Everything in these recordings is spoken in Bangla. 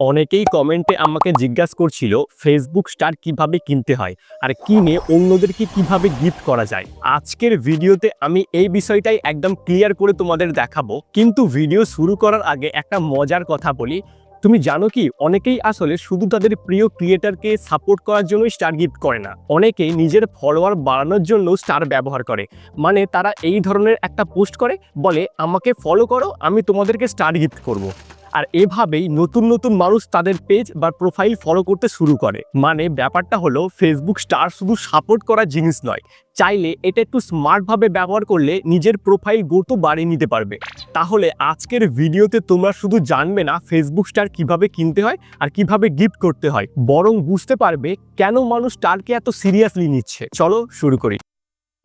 অনেকেই কমেন্টে আমাকে জিজ্ঞাসা করছিল ফেসবুক স্টার কীভাবে কিনতে হয়? আর কিনে অন্যদেরকে কীভাবে গিফট করা যায়? আজকের ভিডিওতে আমি এই বিষয়টাই একদম ক্লিয়ার করে তোমাদের দেখাবো। কিন্তু ভিডিও শুরু করার আগে একটা মজার কথা বলি। তুমি জানো কি, অনেকেই আসলে শুধু তাদের প্রিয় ক্রিয়েটারকে সাপোর্ট করার জন্যই স্টার গিফট করে না। অনেকেই নিজের ফলোয়ার বাড়ানোর জন্য স্টার ব্যবহার করে। মানে তারা এই ধরনের একটা পোস্ট করে, বলে, আমাকে ফলো করো, আমি তোমাদেরকে স্টার গিফট করব। আর এভাবেই নতুন নতুন মানুষ তাদের পেজ বা প্রোফাইল ফলো করতে শুরু করে। মানে ব্যাপারটা হলো ফেসবুক স্টার শুধু সাপোর্ট করার জিনিস নয়, চাইলে এটা একটু স্মার্টভাবে ব্যবহার করলে নিজের প্রোফাইল গুরুত্ব বাড়িয়ে নিতে পারবে। তাহলে আজকের ভিডিওতে তোমরা শুধু জানবে না ফেসবুক স্টার কীভাবে কিনতে হয় আর কীভাবে গিফট করতে হয়, বরং বুঝতে পারবে কেন মানুষ স্টারকে এত সিরিয়াসলি নিচ্ছে। চলো শুরু করি।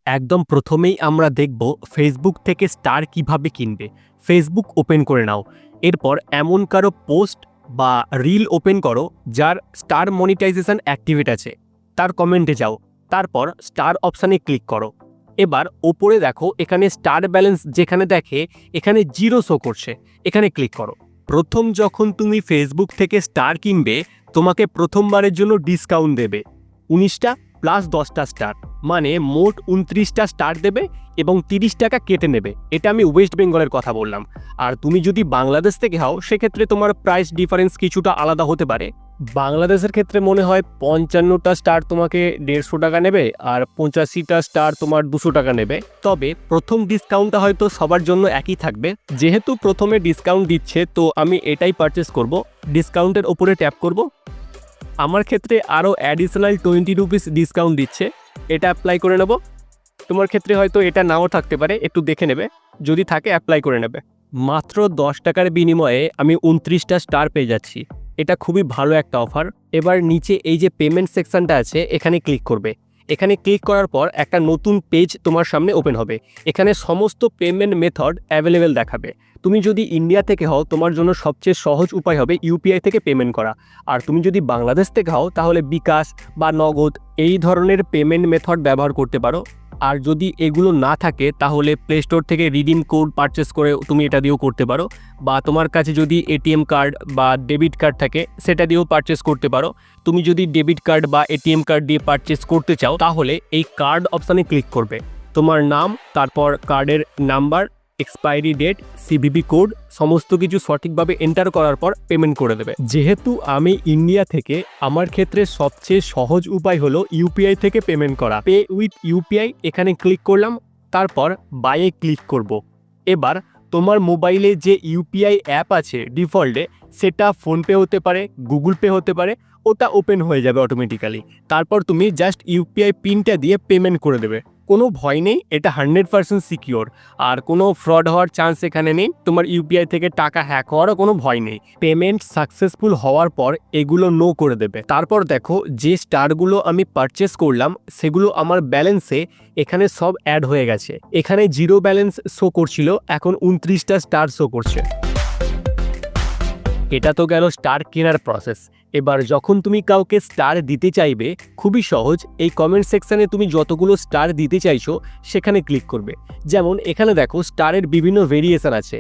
একদম প্রথমেই আমরা দেখব ফেসবুক থেকে স্টার কীভাবে কিনবে। ফেসবুক ওপেন করে নাও। এরপর এমন কারও পোস্ট বা রিল ওপেন করো যার স্টার মনিটাইজেশন অ্যাক্টিভেট আছে। তার কমেন্টে যাও, তারপর স্টার অপশানে ক্লিক করো। এবার ওপরে দেখো, এখানে স্টার ব্যালেন্স যেখানে দেখে, এখানে জিরো শো করছে, এখানে ক্লিক করো। প্রথম যখন তুমি ফেসবুক থেকে স্টার কিনবে, তোমাকে প্রথমবারের জন্য ডিসকাউন্ট দেবে। উনিশটা প্লাস দশটা স্টার। মানে মোট উনত্রিশটা স্টার দেবে এবং তিরিশ টাকা কেটে নেবে। এটা আমি ওয়েস্ট বেঙ্গলের কথা বললাম। আর তুমি যদি বাংলাদেশ থেকে হও, সেক্ষেত্রে তোমার প্রাইস ডিফারেন্স কিছুটা আলাদা হতে পারে। বাংলাদেশের ক্ষেত্রে মনে হয় পঞ্চান্নটা স্টার তোমাকে দেড়শো টাকা নেবে আর পঁচাশিটা স্টার তোমার দুশো টাকা নেবে। তবে প্রথম ডিসকাউন্টটা হয়তো সবার জন্য একই থাকবে। যেহেতু প্রথমে ডিসকাউন্ট দিচ্ছে, তো আমি এটাই পারচেস করব। ডিসকাউন্টের ওপরে ট্যাপ করব। আমার ক্ষেত্রে আরও অ্যাডিশনাল টোয়েন্টি রুপিস ডিসকাউন্ট দিচ্ছে। এটা অ্যাপ্লাই করে নেব। তোমার ক্ষেত্রে হয়তো এটা নাও থাকতে পারে, একটু দেখে নেবে। যদি থাকে অ্যাপ্লাই করে নেবে। মাত্র দশ টাকার বিনিময়ে আমি উনত্রিশটা স্টার পেয়ে যাচ্ছি। এটা খুবই ভালো একটা অফার এবার নিচে এই যে পেমেন্ট সেকশনটা আছে, এখানে ক্লিক করবে। এখানে ক্লিক করার পর একটা নতুন পেজ তোমার সামনে ওপেন হবে। এখানে সমস্ত পেমেন্ট মেথড অ্যাভেলেবেল দেখাবে। তুমি যদি ইন্ডিয়া থেকে হও, তোমার জন্য সবচেয়ে সহজ উপায় হবে ইউপিআই থেকে পেমেন্ট করা। আর তুমি যদি বাংলাদেশ থেকে হও, তাহলে বিকাশ বা নগদ এই ধরনের পেমেন্ট মেথড ব্যবহার করতে পারো। আর যদি এগুলো না থাকে, তাহলে প্লে স্টোর থেকে রিডিম কোড পারচেস করে তুমি এটা দিয়েও করতে পারো। বা তোমার কাছে যদি এটিএম কার্ড বা ডেবিট কার্ড থাকে, সেটা দিয়েও পারচেস করতে পারো। তুমি যদি ডেবিট কার্ড বা এটিএম কার্ড দিয়ে পারচেস করতে চাও, তাহলে এই কার্ড অপশানে ক্লিক করবে। তোমার নাম, তারপর কার্ডের number expiry date CVV code সমস্ত কিছু সঠিকভাবে এন্টার করার পর পেমেন্ট করে দেবে। যেহেতু আমি ইন্ডিয়া থেকে, আমার ক্ষেত্রে সবচেয়ে সহজ উপায় হলো ইউপিআই থেকে পেমেন্ট করা। পে উইথ ইউপিআই এখানে ক্লিক করলাম, তারপর বাইয়ে ক্লিক করব। এবার তোমার মোবাইলে যে ইউপিআই অ্যাপ আছে ডিফল্টে সেটা ফোনপে হতে পারে গুগল পে হতে পারে, ওটা ওপেন হয়ে যাবে অটোমেটিক্যালি তারপর তুমি জাস্ট ইউপিআই পিনটা দিয়ে পেমেন্ট করে দেবে। কোনো ভয় নেই, এটা হান্ড্রেড পার্সেন্ট সিকিওর আর কোনো ফ্রড হওয়ার চান্স এখানে নেই, তোমার ইউপিআই থেকে টাকা হ্যাক হওয়ারও কোনো ভয় নেই। পেমেন্ট সাকসেসফুল হওয়ার পর এগুলো নো করে দেবে। তারপর দেখো, যে স্টারগুলো আমি পারচেস করলাম, সেগুলো আমার ব্যালেন্সে এখানে সব অ্যাড হয়ে গেছে। এখানে জিরো ব্যালেন্স শো করছিল, এখন উনত্রিশটা স্টার শো করছে। এটা তো গেল স্টার কেনার প্রসেস এবার যখন তুমি কাউকে স্টার দিতে চাইবে, খুবই সহজ, এই কমেন্ট সেকশানে তুমি যতগুলো স্টার দিতে চাইছো, সেখানে ক্লিক করবে। যেমন এখানে দেখো স্টারের বিভিন্ন ভেরিয়েশন আছে।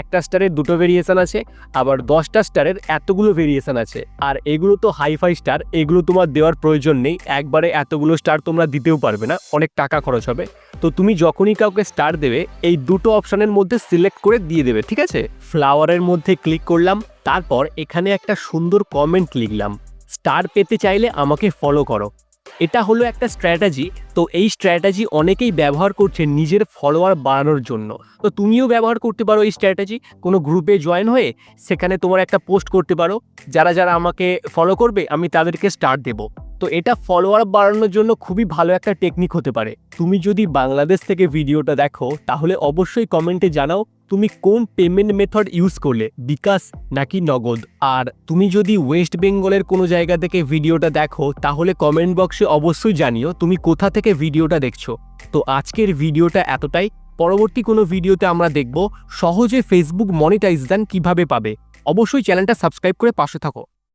একটা স্টারের দুটো ভেরিয়েশন আছে, আবার দশটা স্টারের এতগুলো ভেরিয়েশন আছে। আর এগুলো তো হাইফাই স্টার এগুলো তোমার দেওয়ার প্রয়োজন নেই। একবারে এতগুলো স্টার তোমরা দিতেও পারবে না, অনেক টাকা খরচ হবে। তো তুমি যখনই কাউকে স্টার দেবে, এই দুটো অপশানের মধ্যে সিলেক্ট করে দিয়ে দেবে, ঠিক আছে? ফ্লাওয়ারের মধ্যে ক্লিক করলাম, তারপর এখানে একটা সুন্দর কমেন্ট লিখলাম। স্টার পেতে চাইলে আমাকে ফলো করো। এটা হলো একটা স্ট্র্যাটাজি তো এই স্ট্র্যাটাজি অনেকেই ব্যবহার করছে নিজের ফলোয়ার বাড়ানোর জন্য। তো তুমিও ব্যবহার করতে পারো এই স্ট্র্যাটাজি কোনো গ্রুপে জয়েন হয়ে সেখানে তোমার একটা পোস্ট করতে পারো, যারা যারা আমাকে ফলো করবে, আমি তাদেরকে স্টার দেবো। তো এটা ফলোয়ার বাড়ানোর জন্য খুবই ভালো একটা টেকনিক হতে পারে। তুমি যদি বাংলাদেশ থেকে ভিডিওটা দেখো, তাহলে অবশ্যই কমেন্টে জানাও তুমি কোন পেমেন্ট মেথড ইউজ করলে? বিকাশ নাকি নগদ? আর তুমি যদি ওয়েস্ট বেঙ্গলের কোনো জায়গা থেকে ভিডিওটা দেখো, তাহলে কমেন্ট বক্সে অবশ্যই জানিও তুমি কোথা থেকে ভিডিওটা দেখছ। তো আজকের ভিডিওটা এতটাই। পরবর্তী কোনো ভিডিওতে আমরা দেখব সহজে ফেসবুক মনিটাইজ দেন কীভাবে পাবে। অবশ্যই চ্যানেলটা সাবস্ক্রাইব করে পাশে থাকো।